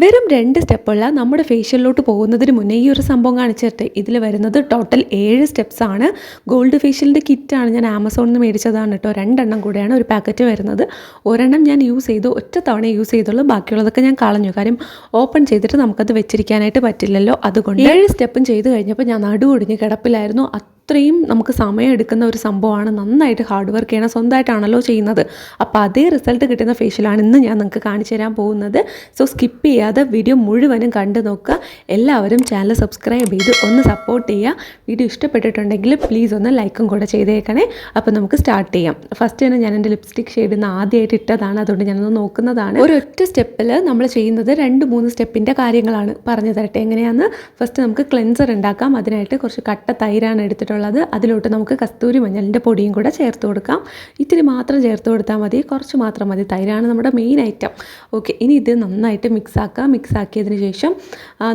വെറും രണ്ട് സ്റ്റെപ്പുള്ള നമ്മുടെ ഫേഷ്യലിലോട്ട് പോകുന്നതിന് മുന്നേ ഈ ഒരു സംഭവം കാണിച്ചിട്ട് ഇതിൽ വരുന്നത് ടോട്ടൽ ഏഴ് സ്റ്റെപ്സ് ആണ്. ഗോൾഡ് ഫേഷ്യലിന്റെ കിറ്റാണ് ഞാൻ ആമസോണിൽ നിന്ന് മേടിച്ചതാണ് കേട്ടോ രണ്ടെണ്ണം കൂടെയാണ് ഒരു പാക്കറ്റ് വരുന്നത്. ഒരെണ്ണം ഞാൻ യൂസ് ചെയ്തു ഒറ്റ തവണ യൂസ് ചെയ്തുള്ളൂ. ബാക്കിയുള്ളതൊക്കെ ഞാൻ കളഞ്ഞു. കാര്യം ഓപ്പൺ ചെയ്തിട്ട് നമുക്കത് വെച്ചിരിക്കാനായിട്ട് പറ്റില്ലല്ലോ. അതുകൊണ്ട് ഏഴ് സ്റ്റെപ്പും ചെയ്ത് കഴിഞ്ഞപ്പോൾ ഞാൻ നടുവൊടിഞ്ഞ് കിടപ്പിലായിരുന്നു. അത്രയും നമുക്ക് സമയം എടുക്കുന്ന ഒരു സംഭവമാണ് നന്നായിട്ട് ഹാർഡ് വർക്ക് ചെയ്യണം സ്വന്തമായിട്ടാണല്ലോ ചെയ്യുന്നത്. അപ്പോൾ അതേ റിസൾട്ട് കിട്ടുന്ന ഫേഷ്യലാണ് ഇന്ന് ഞാൻ നിങ്ങൾക്ക് കാണിച്ചു തരാൻ പോകുന്നത്. സോ സ്കിപ്പ് ചെയ്യാതെ വീഡിയോ മുഴുവനും കണ്ടു നോക്കുക. എല്ലാവരും ചാനൽ സബ്സ്ക്രൈബ് ചെയ്ത് ഒന്ന് സപ്പോർട്ട് ചെയ്യുക. വീഡിയോ ഇഷ്ടപ്പെട്ടിട്ടുണ്ടെങ്കിൽ പ്ലീസ് ഒന്ന് ലൈക്കും കൂടെ ചെയ്തേക്കണേ. അപ്പോൾ നമുക്ക് സ്റ്റാർട്ട് ചെയ്യാം. ഫസ്റ്റ് തന്നെ ഞാൻ എന്റെ ലിപ്സ്റ്റിക് ഷെയ്ഡ് ഇന്ന് ആദ്യമായിട്ട് ഇട്ടതാണ്. അതുകൊണ്ട് ഞാനൊന്ന് നോക്കുന്നതാണ്. ഒരൊറ്റ സ്റ്റെപ്പിൽ നമ്മൾ ചെയ്യുന്നത് രണ്ട് മൂന്ന് സ്റ്റെപ്പിന്റെ കാര്യങ്ങളാണ് പറഞ്ഞു തരട്ടെ. എങ്ങനെയാണെന്ന് ഫസ്റ്റ് നമുക്ക് ക്ലെൻസർ ഉണ്ടാക്കാം. അതിനായിട്ട് കുറച്ച് കട്ട തൈരാണ് എടുത്തിട്ടുള്ളത്. അതിലോട്ട് നമുക്ക് കസ്തൂരി മഞ്ഞളിന്റെ പൊടിയും കൂടെ ചേർത്ത് കൊടുക്കാം. ഇത്തിരി മാത്രം ചേർത്ത് കൊടുത്താൽ മതി. കുറച്ച് മാത്രം മതി. തൈരാണ് നമ്മുടെ മെയിൻ ഐറ്റം ഓക്കെ ഇനി ഇത് നന്നായിട്ട് മിക്സ് ആക്കുക മിക്സ് ആക്കിയതിന് ശേഷം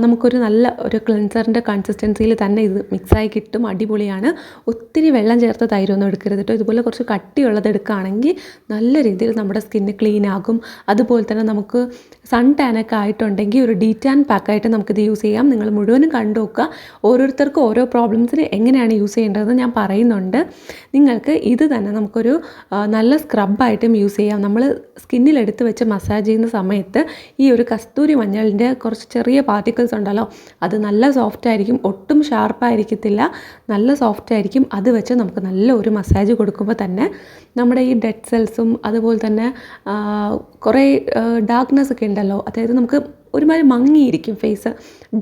നമുക്കൊരു നല്ല ഒരു ക്ലെൻസറിന്റെ കൺസിസ്റ്റൻസിയിൽ തന്നെ ഇത് മിക്സായി കിട്ടും. അടിപൊളിയാണ്. ഒത്തിരി വെള്ളം ചേർത്ത തൈരൊന്നും എടുക്കരുത് കേട്ടോ ഇതുപോലെ കുറച്ച് കട്ടിയുള്ളത് എടുക്കുകയാണെങ്കിൽ നല്ല രീതിയിൽ നമ്മുടെ സ്കിന്ന് ക്ലീൻ ആകും. അതുപോലെ തന്നെ നമുക്ക് സൺ ടാനൊക്കെ ആയിട്ടുണ്ടെങ്കിൽ ഒരു ഡീറ്റാൻ പാക്കായിട്ട് നമുക്കിത് യൂസ് ചെയ്യാം. നിങ്ങൾ മുഴുവനും കണ്ടു നോക്കുക ഓരോരുത്തർക്കും ഓരോ പ്രോബ്ലംസിന് എങ്ങനെയാണ് ചെയ്യേണ്ടതെന്ന് ഞാൻ പറയുന്നുണ്ട്. നിങ്ങൾക്ക് ഇത് തന്നെ നമുക്കൊരു നല്ല സ്ക്രബായിട്ടും യൂസ് ചെയ്യാം. നമ്മൾ സ്കിന്നിൽ എടുത്ത് വെച്ച് മസാജ് ചെയ്യുന്ന സമയത്ത് ഈ ഒരു കസ്തൂരി മഞ്ഞളിന്റെ കുറച്ച് ചെറിയ പാർട്ടിക്കിൾസ് ഉണ്ടല്ലോ അത് നല്ല സോഫ്റ്റ് ആയിരിക്കും ഒട്ടും ഷാർപ്പായിരിക്കത്തില്ല നല്ല സോഫ്റ്റ് ആയിരിക്കും അത് വെച്ച് നമുക്ക് നല്ല ഒരു മസാജ് കൊടുക്കുമ്പോൾ തന്നെ നമ്മുടെ ഈ ഡെഡ് സെൽസും അതുപോലെ തന്നെ കുറേ ഡാർക്ക്നെസ് ഒക്കെ ഉണ്ടല്ലോ അതായത് നമുക്ക് ഒരുമാതിരി മങ്ങിയിരിക്കും ഫേസ്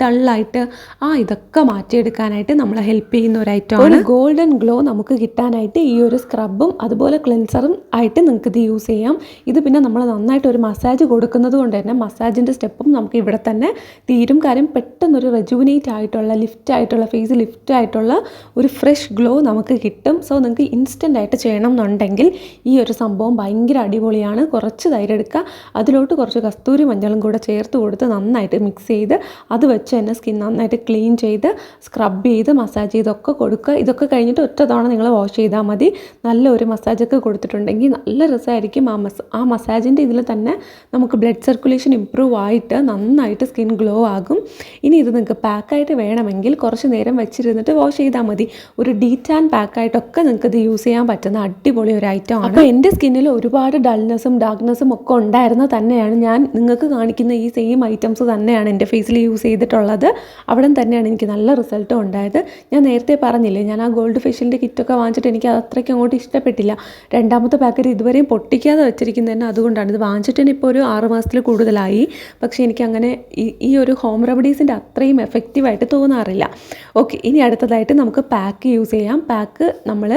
ഡള്ളായിട്ട് ആ ഇതൊക്കെ മാറ്റിയെടുക്കാനായിട്ട് നമ്മളെ ഹെൽപ്പ് ചെയ്യുന്ന ഒരു ഐറ്റമാണ് ഗോൾഡൻ ഗ്ലോ നമുക്ക് കിട്ടാനായിട്ട് ഈ ഒരു സ്ക്രബും അതുപോലെ ക്ലെൻസറും ആയിട്ട് നിങ്ങൾക്ക് ഇത് യൂസ് ചെയ്യാം. ഇത് പിന്നെ നമ്മൾ നന്നായിട്ട് ഒരു മസാജ് കൊടുക്കുന്നത് കൊണ്ട് തന്നെ മസാജിന്റെ സ്റ്റെപ്പും നമുക്ക് ഇവിടെ തന്നെ തീരും. കാര്യം പെട്ടെന്നൊരു റെജുവിനേറ്റ് ആയിട്ടുള്ള ലിഫ്റ്റ് ആയിട്ടുള്ള ഫേസ് ലിഫ്റ്റ് ആയിട്ടുള്ള ഒരു ഫ്രഷ് ഗ്ലോ നമുക്ക് കിട്ടും. സോ നിങ്ങൾക്ക് ഇൻസ്റ്റന്റ് ആയിട്ട് ചെയ്യണം എന്നുണ്ടെങ്കിൽ ഈ ഒരു സംഭവം ഭയങ്കര അടിപൊളിയാണ്. കുറച്ച് തൈരെടുക്കുക അതിലോട്ട് കുറച്ച് കസ്തൂരി മഞ്ഞളും കൂടെ ചേർത്ത് കൊടുത്ത് നന്നായിട്ട് മിക്സ് ചെയ്ത് അത് വെച്ച് തന്നെ സ്കിൻ നന്നായിട്ട് ക്ലീൻ ചെയ്ത് സ്ക്രബ് ചെയ്ത് മസാജ് ചെയ്തൊക്കെ കൊടുക്കുക. ഇതൊക്കെ കഴിഞ്ഞിട്ട് ഒറ്റ തവണ നിങ്ങൾ വാഷ് ചെയ്താൽ മതി. നല്ലൊരു മസാജൊക്കെ കൊടുത്തിട്ടുണ്ടെങ്കിൽ നല്ല രസമായിരിക്കും. ആ മസ ആ മസാജിന്റെ ഇതിൽ തന്നെ നമുക്ക് ബ്ലഡ് സർക്കുലേഷൻ ഇമ്പ്രൂവ് ആയിട്ട് നന്നായിട്ട് സ്കിൻ ഗ്ലോ ആകും. ഇനി ഇത് നിങ്ങൾക്ക് പാക്കായിട്ട് വേണമെങ്കിൽ കുറച്ച് നേരം വെച്ചിരുന്നിട്ട് വാഷ് ചെയ്താൽ മതി. ഒരു ഡീറ്റാൻ പാക്കായിട്ടൊക്കെ നിങ്ങൾക്ക് ഇത് യൂസ് ചെയ്യാൻ പറ്റുന്ന അടിപൊളി ഒരു ഐറ്റം ആണ്. അപ്പോൾ എന്റെ സ്കിന്നിൽ ഒരുപാട് ഡൾനെസ്സും ഡാർക്ക്നെസ്സും ഒക്കെ ഉണ്ടായിരുന്ന തന്നെയാണ് ഞാൻ നിങ്ങൾക്ക് കാണിക്കുന്ന ഈ സെയിം ഐറ്റംസ് തന്നെയാണ് എന്റെ ഫേസിൽ യൂസ് ചെയ്തിട്ടുള്ളത്. അവിടെ തന്നെയാണ് എനിക്ക് നല്ല റിസൾട്ടും ഉണ്ടായത്. ഞാൻ നേരത്തെ പറഞ്ഞില്ലേ ഞാൻ ആ ഗോൾഡ് ഫേഷ്യലിന്റെ കിറ്റൊക്കെ വാങ്ങിച്ചിട്ട് എനിക്ക് അത് അത്രയ്ക്ക് അങ്ങോട്ട് ഇഷ്ടപ്പെട്ടില്ല. രണ്ടാമത്തെ പാക്കറ്റ് ഇതുവരെയും പൊട്ടിക്കാതെ വെച്ചിരിക്കുന്നത് തന്നെ അതുകൊണ്ടാണ്. ഇത് വാങ്ങിച്ചിട്ട് തന്നെ ഇപ്പോൾ ഒരു ആറ് മാസത്തിൽ കൂടുതലായി. പക്ഷേ എനിക്ക് അങ്ങനെ ഈ ഒരു ഹോം റെമഡീസിന്റെ അത്രയും എഫക്റ്റീവായിട്ട് തോന്നാറില്ല. ഓക്കെ ഇനി അടുത്തതായിട്ട് നമുക്ക് പാക്ക് യൂസ് ചെയ്യാം. പാക്ക് നമ്മൾ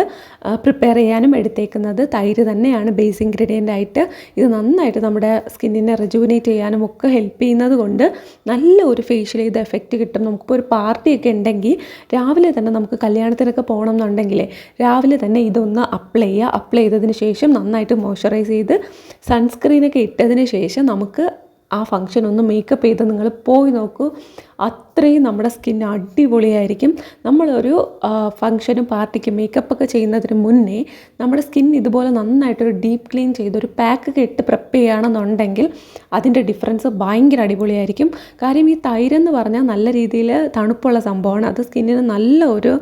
പ്രിപ്പയർ ചെയ്യാനും എടുത്തേക്കുന്നത് തൈര് തന്നെയാണ് ബേസ് ഇൻഗ്രീഡിയന്റ് ആയിട്ട്. ഇത് നന്നായിട്ട് നമ്മുടെ സ്കിന്നിനെ റെജുവിനേറ്റ് ചെയ്യാനും ഒക്കെ ഹെൽപ്പ് ചെയ്യുന്നത് കൊണ്ട് നല്ല ഒരു ഫേഷ്യൽ ചെയ്ത എഫക്റ്റ് കിട്ടും. നമുക്കിപ്പോൾ ഒരു പാർട്ടിയൊക്കെ ഉണ്ടെങ്കിൽ രാവിലെ തന്നെ നമുക്ക് കല്യാണത്തിനൊക്കെ പോകണം എന്നുണ്ടെങ്കിൽ രാവിലെ തന്നെ ഇതൊന്ന് അപ്ലൈ ചെയ്യുക. അപ്ലൈ ചെയ്തതിന് ശേഷം നന്നായിട്ട് മോയ്സ്ചറൈസ് ചെയ്ത് സൺസ്ക്രീനൊക്കെ ഇട്ടതിന് ശേഷം നമുക്ക് ആ ഫങ്ഷൻ ഒന്ന് മേക്കപ്പ് ചെയ്ത് നിങ്ങൾ പോയി നോക്കൂ. അത്രയും നമ്മുടെ സ്കിൻ അടിപൊളിയായിരിക്കും. നമ്മളൊരു ഫങ്ഷനും പാർട്ടിക്ക് മേക്കപ്പ് ഒക്കെ ചെയ്യുന്നതിന് മുന്നേ നമ്മുടെ സ്കിൻ ഇതുപോലെ നന്നായിട്ടൊരു ഡീപ്പ് ക്ലീൻ ചെയ്ത് ഒരു പാക്ക് ഇട്ട് പ്രെപ്പ് ചെയ്യുകയാണെന്നുണ്ടെങ്കിൽ അതിന്റെ ഡിഫറൻസ് ഭയങ്കര അടിപൊളിയായിരിക്കും. കാര്യം ഈ തൈരെന്ന് പറഞ്ഞാൽ നല്ല രീതിയിൽ തണുപ്പുള്ള സംഭവമാണ്. അത് സ്കിന്നിന് നല്ല ഒരു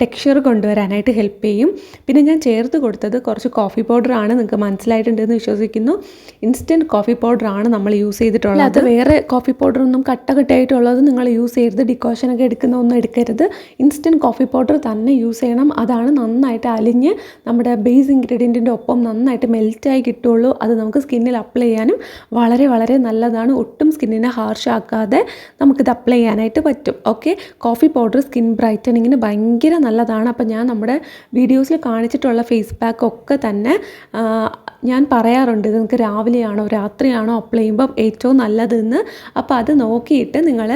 ടെക്സ്ചർ കൊണ്ടുവരാനായിട്ട് ഹെൽപ്പ് ചെയ്യും. പിന്നെ ഞാൻ ചേർത്ത് കൊടുത്തത് കുറച്ച് കോഫി പൗഡർ ആണ്. നിങ്ങൾക്ക് മനസ്സിലായിട്ടുണ്ടെന്ന് വിശ്വസിക്കുന്നു. ഇൻസ്റ്റന്റ് കോഫി പൗഡർ ആണ് നമ്മൾ യൂസ് ചെയ്തിട്ടുള്ളത്. അത് വേറെ കോഫി പൗഡറൊന്നും കട്ട കട്ടയായിട്ടുള്ളത് നിങ്ങൾ യൂസ് ചെയ്യരുത്. ഡിക്കോഷനൊക്കെ എടുക്കുന്ന ഒന്നും എടുക്കരുത്. ഇൻസ്റ്റന്റ് കോഫി പൗഡർ തന്നെ യൂസ് ചെയ്യണം. അതാണ് നന്നായിട്ട് അലിഞ്ഞ് നമ്മുടെ ബേസ് ഇൻഗ്രീഡിയന്റിന്റെ ഒപ്പം നന്നായിട്ട് മെൽറ്റായി കിട്ടുള്ളൂ. അത് നമുക്ക് സ്കിന്നിൽ അപ്ലൈ ചെയ്യാനും വളരെ വളരെ നല്ലതാണ്. ഒട്ടും സ്കിന്നിനെ ഹാർഷ് ആക്കാതെ നമുക്കിത് അപ്ലൈ ചെയ്യാനായിട്ട് പറ്റും. ഓക്കെ കോഫി പൗഡർ സ്കിൻ ബ്രൈറ്റനിങ്ങിന് ഭയങ്കര നല്ലതാണ്. അപ്പോൾ ഞാൻ നമ്മുടെ വീഡിയോസിൽ കാണിച്ചിട്ടുള്ള ഫേസ് പാക്ക് ഒക്കെ തന്നെ ഞാൻ പറയാറുണ്ട്. നിങ്ങൾക്ക് രാവിലെയാണോ രാത്രിയാണോ അപ്ലൈ ചെയ്യുമ്പോൾ ഏറ്റവും നല്ലതെന്ന്. അപ്പോൾ അത് നോക്കിയിട്ട് നിങ്ങൾ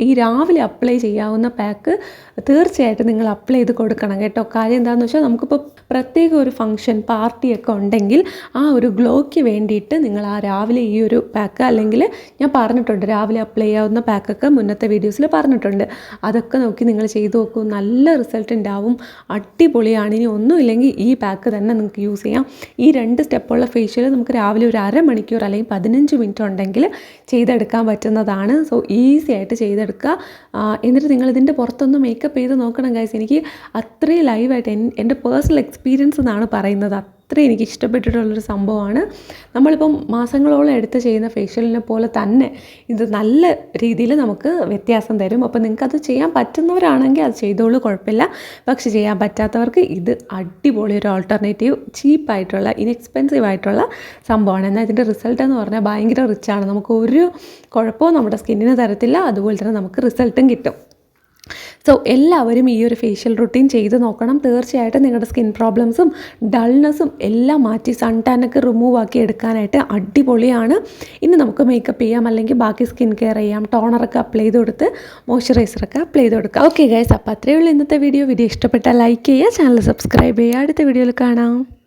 ഈ രാവിലെ അപ്ലൈ ചെയ്യാവുന്ന പാക്ക് തീർച്ചയായിട്ടും നിങ്ങൾ അപ്ലൈ ചെയ്ത് കൊടുക്കണം കേട്ടോ. കാര്യം എന്താണെന്ന് വെച്ചാൽ നമുക്കിപ്പോൾ പ്രത്യേക ഒരു ഫംഗ്ഷൻ പാർട്ടിയൊക്കെ ഉണ്ടെങ്കിൽ ആ ഒരു ഗ്ലോയ്ക്ക് വേണ്ടിയിട്ട് നിങ്ങൾ ആ രാവിലെ ഈ ഒരു പാക്ക് അല്ലെങ്കിൽ ഞാൻ പറഞ്ഞിട്ടുണ്ട് രാവിലെ അപ്ലൈ ചെയ്യാവുന്ന പാക്കൊക്കെ മുന്നത്തെ വീഡിയോസിൽ പറഞ്ഞിട്ടുണ്ട്. അതൊക്കെ നോക്കി നിങ്ങൾ ചെയ്തു നോക്കൂ. നല്ല റിസൾട്ട് ഉണ്ടാവും. അടിപൊളിയാണ്. ഇനി ഒന്നുമില്ലെങ്കിൽ ഈ പാക്ക് തന്നെ നിങ്ങൾക്ക് യൂസ് ചെയ്യാം. ഈ രണ്ട് സ്റ്റെപ്പുള്ള ഫേഷ്യൽ നമുക്ക് രാവിലെ ഒരു അരമണിക്കൂർ അല്ലെങ്കിൽ പതിനഞ്ച് മിനിറ്റ് ഉണ്ടെങ്കിൽ ചെയ്തെടുക്കാൻ പറ്റുന്നതാണ്. സോ ഈസി ആയിട്ട് ചെയ്തെടുക്കുക. എന്നിട്ട് നിങ്ങൾ ഇതിന്റെ പുറത്തൊന്ന് മേക്കപ്പ് ചെയ്ത് നോക്കണം ഗൈസ് എനിക്ക് അത്രയും ലൈവായിട്ട് എന്റെ പേഴ്സണൽ എക്സ്പീരിയൻസ് എന്നാണ് പറയുന്നത്. അത്രയും എനിക്ക് ഇഷ്ടപ്പെട്ടിട്ടുള്ളൊരു സംഭവമാണ്. നമ്മളിപ്പം മാസങ്ങളോളം എടുത്ത് ചെയ്യുന്ന ഫേഷ്യലിനെ പോലെ തന്നെ ഇത് നല്ല രീതിയിൽ നമുക്ക് വ്യത്യാസം തരും. അപ്പോൾ നിങ്ങൾക്കത് ചെയ്യാൻ പറ്റുന്നവരാണെങ്കിൽ അത് ചെയ്തോളൂ കുഴപ്പമില്ല. പക്ഷെ ചെയ്യാൻ പറ്റാത്തവർക്ക് ഇത് അടിപൊളി ഒരു ഓൾട്ടർനേറ്റീവ് ചീപ്പായിട്ടുള്ള ഇൻഎക്സ്പെൻസീവ് ആയിട്ടുള്ള സംഭവമാണ്. എന്നാൽ ഇതിന്റെ റിസൾട്ട് എന്ന് പറഞ്ഞാൽ ഭയങ്കര റിച്ചാണ് നമുക്ക് ഒരു കുഴപ്പവും നമ്മുടെ സ്കിന്നിന് തരത്തില്ല. അതുപോലെ തന്നെ നമുക്ക് റിസൾട്ടും കിട്ടും. സോ എല്ലാവരും ഈ ഒരു ഫേഷ്യൽ റുട്ടീൻ ചെയ്ത് നോക്കണം. തീർച്ചയായിട്ടും നിങ്ങളുടെ സ്കിൻ പ്രോബ്ലംസും ഡൾനെസ്സും എല്ലാം മാറ്റി സൺ ടാനൊക്കെ റിമൂവ് ആക്കി എടുക്കാനായിട്ട് അടിപൊളിയാണ്. ഇനി നമുക്ക് മേക്കപ്പ് ചെയ്യാം അല്ലെങ്കിൽ ബാക്കി സ്കിൻ കെയർ ചെയ്യാം. ടോണറൊക്കെ അപ്ലൈ ചെയ്ത് കൊടുത്ത് മോയ്സ്ചറൈസറൊക്കെ അപ്ലൈ ചെയ്ത് കൊടുക്കാം. ഓക്കെ ഗൈസ് അപ്പോൾ അത്രയേ ഉള്ളൂ ഇന്നത്തെ വീഡിയോ വീഡിയോ ഇഷ്ടപ്പെട്ടാൽ ലൈക്ക് ചെയ്യുക ചാനൽ സബ്സ്ക്രൈബ് ചെയ്യുക. അടുത്ത വീഡിയോയിൽ കാണാം.